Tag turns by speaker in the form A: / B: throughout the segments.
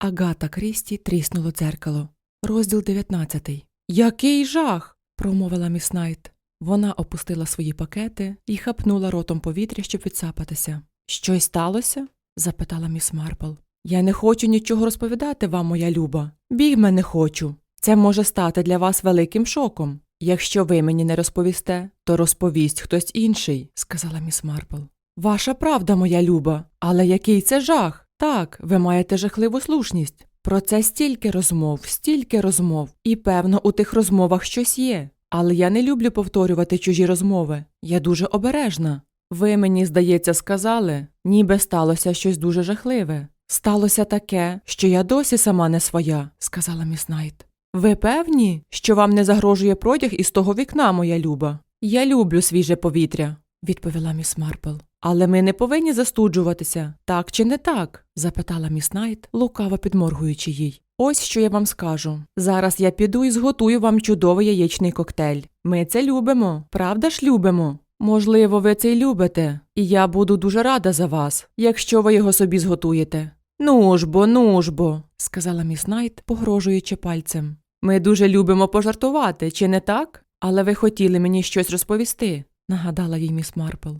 A: Агата Крісті тріснуло дзеркало. Розділ 19. Який жах. промовила міс Найт. Вона опустила свої пакети і хапнула ротом повітря, щоб відсапатися. Щось сталося? запитала міс Марпл. Я не хочу нічого розповідати вам, моя люба. Бігме не хочу. Це може стати для вас великим шоком. Якщо ви мені не розповісте, то розповість хтось інший, сказала міс Марпл. Ваша правда, моя люба, але який це жах? Так, ви маєте жахливу слушність. Про це стільки розмов, стільки розмов, і певно, у тих розмовах щось є. Але я не люблю повторювати чужі розмови. Я дуже обережна. Ви мені, здається, сказали, ніби сталося щось дуже жахливе. Сталося таке, що я досі сама не своя, сказала міс Найт. Ви певні, що вам не загрожує протяг із того вікна, моя люба? Я люблю свіже повітря, відповіла міс Марпл. Але ми не повинні застуджуватися, так чи не так? запитала міс Найт, лукаво підморгуючи їй. Ось що я вам скажу. Зараз я піду і зготую вам чудовий яєчний коктейль. Ми це любимо, правда ж любимо? Можливо, ви це й любите, і я буду дуже рада за вас, якщо ви його собі зготуєте. Ну ж бо, ну ж бо, сказала міс Найт, погрожуючи пальцем. Ми дуже любимо пожартувати, чи не так? Але ви хотіли мені щось розповісти, нагадала їй міс Марпл.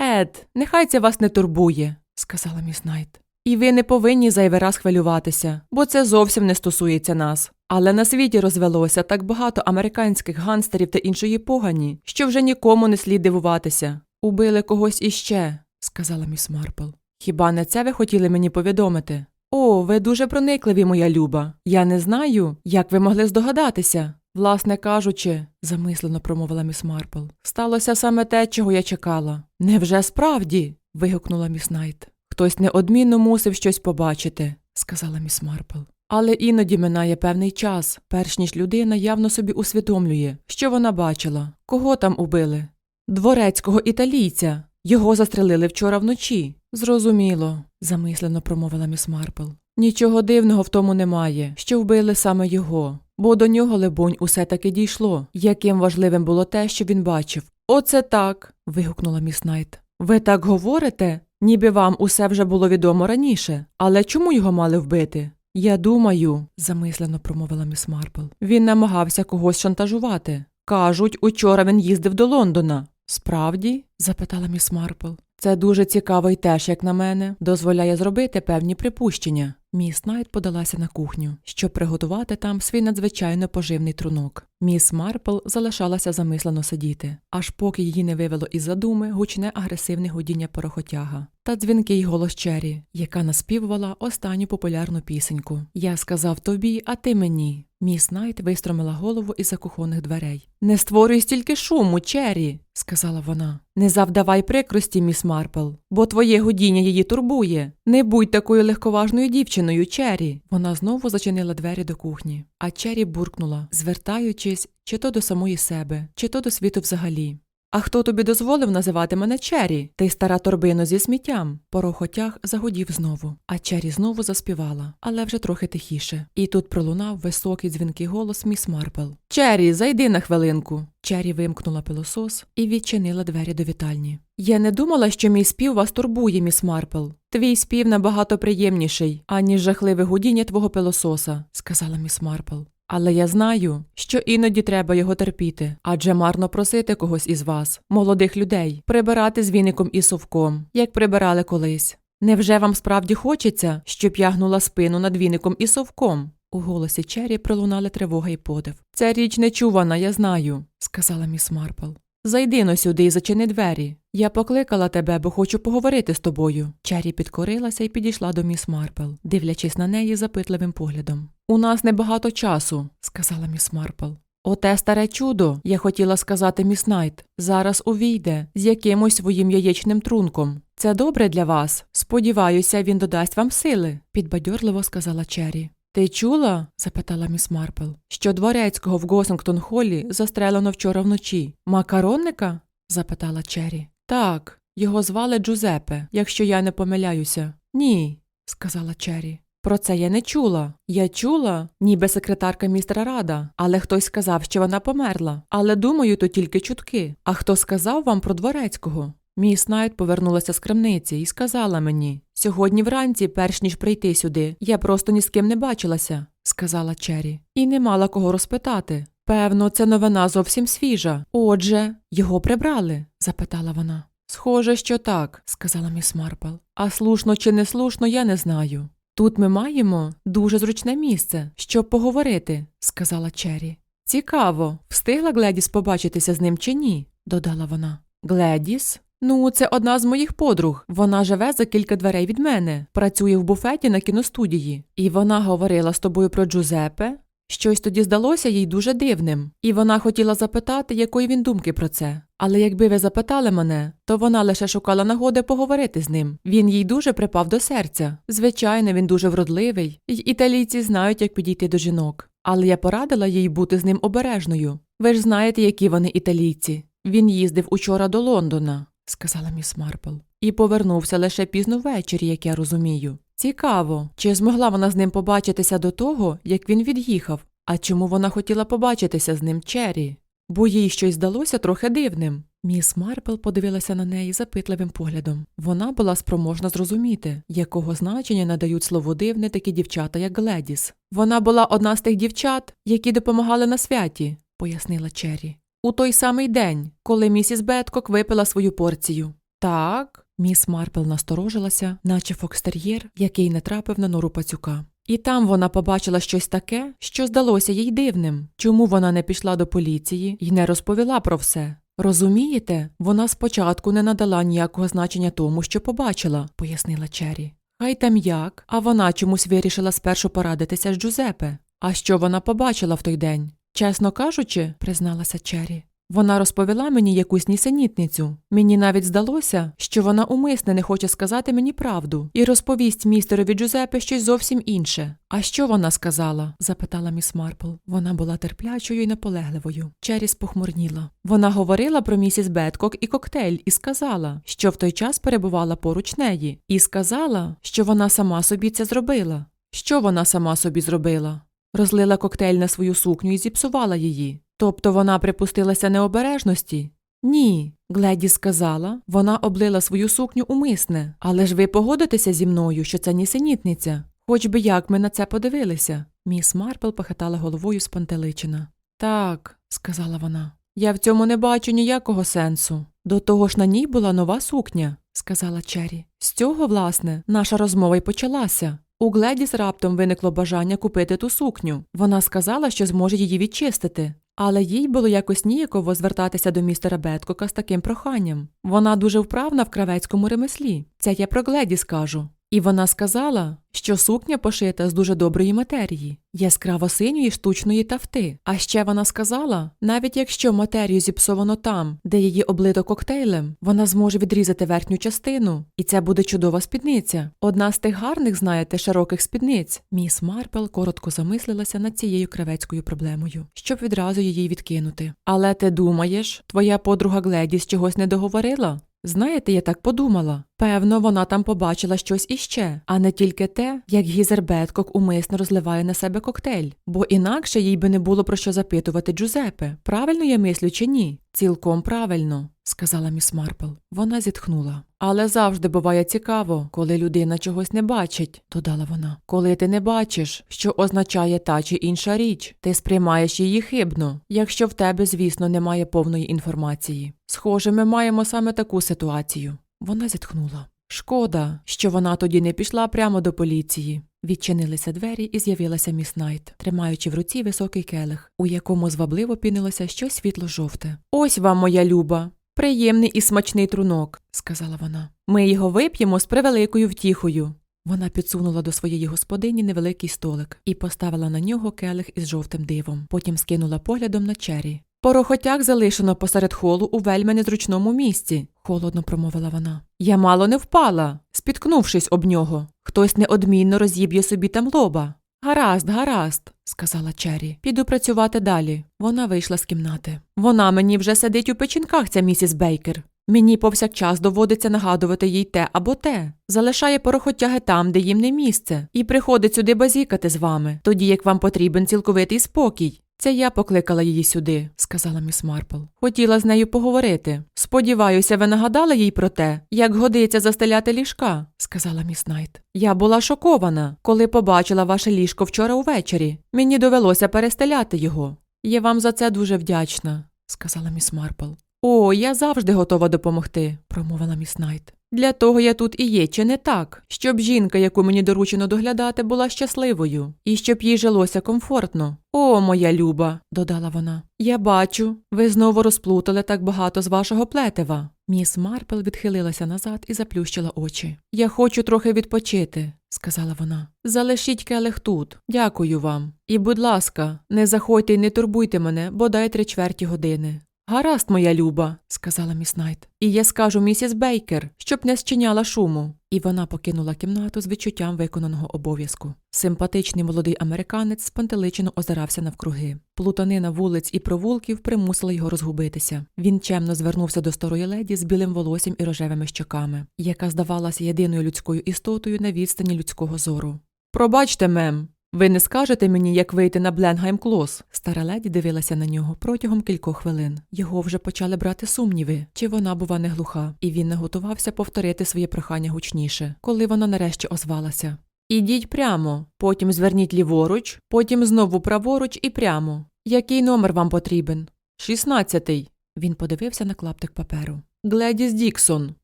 A: Ед, нехай це вас не турбує, сказала міс Найт. І ви не повинні зайвий раз хвилюватися, бо це зовсім не стосується нас. Але на світі розвелося так багато американських ганстерів та іншої погані, що вже нікому не слід дивуватися. Убили когось іще, сказала міс Марпл. Хіба не це ви хотіли мені повідомити? О, ви дуже проникливі, моя люба. Я не знаю, як ви могли здогадатися. Власне кажучи, замислено промовила міс Марпл, сталося саме те, чого я чекала. Невже справді? вигукнула міс Найт. Хтось неодмінно мусив щось побачити, сказала міс Марпл. Але іноді минає певний час, перш ніж людина явно собі усвідомлює, що вона бачила, кого там убили. Дворецького італійця. Його застрелили вчора вночі. Зрозуміло, замислено промовила міс Марпл. Нічого дивного в тому немає, що вбили саме його, бо до нього, лебонь, усе таки дійшло, яким важливим було те, що він бачив. Оце так. вигукнула міс Найт. Ви так говорите, ніби вам усе вже було відомо раніше. Але чому його мали вбити? Я думаю, замислено промовила міс Марпл. Він намагався когось шантажувати. Кажуть, учора він їздив до Лондона. Справді? запитала міс Марпл. Це дуже цікаво й теж, як на мене, дозволяє зробити певні припущення. Міс Найт подалася на кухню, щоб приготувати там свій надзвичайно поживний трунок. Міс Марпл залишалася замислено сидіти, аж поки її не вивело із задуми гучне агресивне гудіння порохотяга та дзвінкий голос Чері, яка наспівувала останню популярну пісеньку. Я сказав тобі, а ти мені. Міс Найт вистромила голову із за кухонних дверей. Не створюй стільки шуму, Чері, сказала вона. Не завдавай прикрості, міс Марпл, бо твоє гудіння її турбує. Не будь такою легковажною дівчиною, Чері. Вона знову зачинила двері до кухні, а Чері буркнула, звертаючись чи то до самої себе, чи то до світу взагалі. А хто тобі дозволив називати мене Чері? Ти стара торбино зі сміттям. Порохотяг загудів знову, а Чері знову заспівала, але вже трохи тихіше. І тут пролунав високий дзвінкий голос міс Марпл. Чері, зайди на хвилинку. Чері вимкнула пилосос і відчинила двері до вітальні. Я не думала, що мій спів вас турбує, міс Марпл. Твій спів набагато приємніший, аніж жахливе гудіння твого пилососа, сказала міс Марпл. Але я знаю, що іноді треба його терпіти, адже марно просити когось із вас, молодих людей, прибирати з віником і совком, як прибирали колись. Невже вам справді хочеться, щоб я гнула спину над віником і совком? У голосі Чері пролунали тривога і подив. Ця річ нечувана, я знаю, сказала міс Марпл. Зайди но сюди і зачини двері. Я покликала тебе, бо хочу поговорити з тобою. Чері підкорилася і підійшла до міс Марпл, дивлячись на неї запитливим поглядом. У нас небагато часу, сказала міс Марпл. Оте старе чудо, я хотіла сказати міс Найт, зараз увійде з якимось своїм яєчним трунком. Це добре для вас. Сподіваюся, він додасть вам сили, підбадьорливо сказала Чері. Ти чула? запитала міс Марпл, що дворецького в Госингтон Холлі застрелено вчора вночі. Макаронника? запитала Чері. Так, його звали Джузепе, якщо я не помиляюся. Ні, сказала Чері. Про це я не чула. Я чула, ніби секретарка містера Рада, але хтось сказав, що вона померла. Але думаю, то тільки чутки. А хто сказав вам про дворецького? Міс Найт повернулася з крамниці і сказала мені Сьогодні вранці, перш ніж прийти сюди, я просто ні з ким не бачилася, сказала Чері, і не мала кого розпитати. Певно, це новина зовсім свіжа. Отже, його прибрали? запитала вона. Схоже, що так, сказала міс Марпл. А слушно чи не слушно, я не знаю. Тут ми маємо дуже зручне місце, щоб поговорити, сказала Чері. Цікаво, встигла Гледіс побачитися з ним чи ні? додала вона. Гледіс? Ну, це одна з моїх подруг. Вона живе за кілька дверей від мене, працює в буфеті на кіностудії. І вона говорила з тобою про Джузепе. Щось тоді здалося їй дуже дивним, і вона хотіла запитати, якої він думки про це. Але якби ви запитали мене, то вона лише шукала нагоди поговорити з ним. Він їй дуже припав до серця. Звичайно, він дуже вродливий, і італійці знають, як підійти до жінок. Але я порадила їй бути з ним обережною. Ви ж знаєте, які вони італійці. Він їздив учора до Лондона, сказала міс Марпл, і повернувся лише пізно ввечері, як я розумію. Цікаво, чи змогла вона з ним побачитися до того, як він від'їхав, а чому вона хотіла побачитися з ним Чері? Бо їй щось здалося трохи дивним. Міс Марпл подивилася на неї запитливим поглядом. Вона була спроможна зрозуміти, якого значення надають слово дивне такі дівчата, як Гледіс. Вона була одна з тих дівчат, які допомагали на святі, пояснила Чері. У той самий день, коли місіс Беткок випила свою порцію. Так. Міс Марпл насторожилася, наче фокстер'єр, який не трапив на нору пацюка. І там вона побачила щось таке, що здалося їй дивним. Чому вона не пішла до поліції і не розповіла про все? Розумієте, вона спочатку не надала ніякого значення тому, що побачила, пояснила Чері. Хай там як, а вона чомусь вирішила спершу порадитися з Джузепе. А що вона побачила в той день? Чесно кажучи, призналася Чері. Вона розповіла мені якусь нісенітницю. Мені навіть здалося, що вона умисне не хоче сказати мені правду і розповість містерові Джузепе щось зовсім інше. А що вона сказала? запитала міс Марпл. Вона була терплячою і наполегливою. Черіс похмурніла. Вона говорила про місіс Беткок і коктейль і сказала, що в той час перебувала поруч неї, і сказала, що вона сама собі це зробила. Що вона сама собі зробила? Розлила коктейль на свою сукню і зіпсувала її. Тобто вона припустилася необережності? Ні. Гледі сказала, вона облила свою сукню умисне. Але ж ви погодитеся зі мною, що це нісенітниця. Хоч би як ми на це подивилися. Міс Марпл похитала головою спантеличена. Так, сказала вона. Я в цьому не бачу ніякого сенсу. До того ж на ній була нова сукня, сказала Чері. З цього, власне, наша розмова й почалася. У Гледіс раптом виникло бажання купити ту сукню. Вона сказала, що зможе її відчистити. Але їй було якось ніяково звертатися до містера Беткока з таким проханням. Вона дуже вправна в кравецькому ремеслі. Це я про Гледі скажу. І вона сказала, що сукня пошита з дуже доброї матерії, яскраво синьої штучної тафти. А ще вона сказала, навіть якщо матерію зіпсовано там, де її облито коктейлем, вона зможе відрізати верхню частину, і це буде чудова спідниця. Одна з тих гарних, знаєте, широких спідниць. Міс Марпел коротко замислилася над цією кравецькою проблемою, щоб відразу її відкинути. Але ти думаєш, твоя подруга Гледіс чогось не договорила? Знаєте, я так подумала. Певно, вона там побачила щось іще, а не тільки те, як Гізер Беткок умисно розливає на себе коктейль, бо інакше їй би не було про що запитувати Джузепе. Правильно я мислю чи ні? Цілком правильно, сказала міс Марпл. Вона зітхнула. Але завжди буває цікаво, коли людина чогось не бачить, додала вона. Коли ти не бачиш, що означає та чи інша річ, ти сприймаєш її хибно, якщо в тебе, звісно, немає повної інформації. Схоже, ми маємо саме таку ситуацію. Вона зітхнула. Шкода, що вона тоді не пішла прямо до поліції. Відчинилися двері і з'явилася міс Найт, тримаючи в руці високий келих, у якому звабливо пінилося щось світло-жовте. Ось вам, моя люба, приємний і смачний трунок, сказала вона. Ми його вип'ємо з превеликою втіхою. Вона підсунула до своєї господині невеликий столик і поставила на нього келих із жовтим дивом. Потім скинула поглядом на чері. Порохотяк залишено посеред холу у вельми незручному місці, холодно промовила вона. Я мало не впала, спіткнувшись об нього. Хтось неодмінно розіб'є собі там лоба. Гаразд, гаразд, сказала Чері. Піду працювати далі. Вона вийшла з кімнати. Вона мені вже сидить у печінках, ця місіс Бейкер. Мені повсякчас доводиться нагадувати їй те або те. Залишає порохотяги там, де їм не місце, і приходить сюди базікати з вами, тоді як вам потрібен цілковитий спокій. Це я покликала її сюди, сказала міс Марпл. Хотіла з нею поговорити. Сподіваюся, ви нагадали їй про те, як годиться застеляти ліжка, сказала міс Найт. Я була шокована, коли побачила ваше ліжко вчора увечері. Мені довелося перестеляти його. Я вам за це дуже вдячна, сказала міс Марпл. О, я завжди готова допомогти, промовила міс Найт. Для того я тут і є, чи не так? Щоб жінка, яку мені доручено доглядати, була щасливою, і щоб їй жилося комфортно. О, моя люба, додала вона. Я бачу, ви знову розплутали так багато з вашого плетива. Міс Марпл відхилилася назад і заплющила очі. Я хочу трохи відпочити, сказала вона. Залишіть келих тут. Дякую вам. І, будь ласка, не заходьте й не турбуйте мене, бодай три чверті години. Гаразд, моя люба, сказала міс Найт. І я скажу місіс Бейкер, щоб не зчиняла шуму. І вона покинула кімнату з відчуттям виконаного обов'язку. Симпатичний молодий американець спантеличено озирався навкруги. Плутанина вулиць і провулків примусила його розгубитися. Він чемно звернувся до старої леді з білим волоссям і рожевими щоками, яка здавалася єдиною людською істотою на відстані людського зору. Пробачте, мем, ви не скажете мені, як вийти на Бленгайм Клос? Стара леді дивилася на нього протягом кількох хвилин. Його вже почали брати сумніви, чи вона, бува, не глуха, і він не готувався повторити своє прохання гучніше, коли вона нарешті озвалася. Ідіть прямо, потім зверніть ліворуч, потім знову праворуч і прямо. Який номер вам потрібен? Шістнадцятий. Він подивився на клаптик паперу. Гледіс Діксон.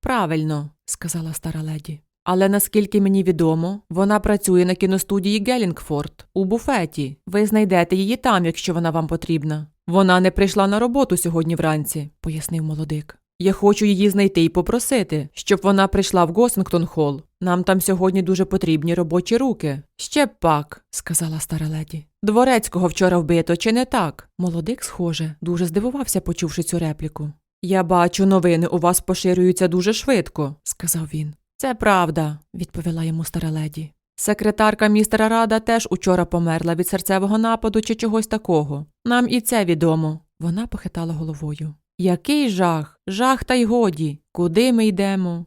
A: Правильно, сказала стара леді. Але наскільки мені відомо, вона працює на кіностудії Гелінгфорд у буфеті. Ви знайдете її там, якщо вона вам потрібна. Вона не прийшла на роботу сьогодні вранці, пояснив молодик. Я хочу її знайти і попросити, щоб вона прийшла в Госингтон Холл. Нам там сьогодні дуже потрібні робочі руки. Ще б пак, сказала стара леді. Дворецького вчора вбито, чи не так? Молодик, схоже, дуже здивувався, почувши цю репліку. Я бачу, новини у вас поширюються дуже швидко, сказав він. Це правда, відповіла йому стара леді. Секретарка містера Рада теж учора померла від серцевого нападу чи чогось такого. Нам і це відомо. Вона похитала головою. Який жах, жах та й годі. Куди ми йдемо?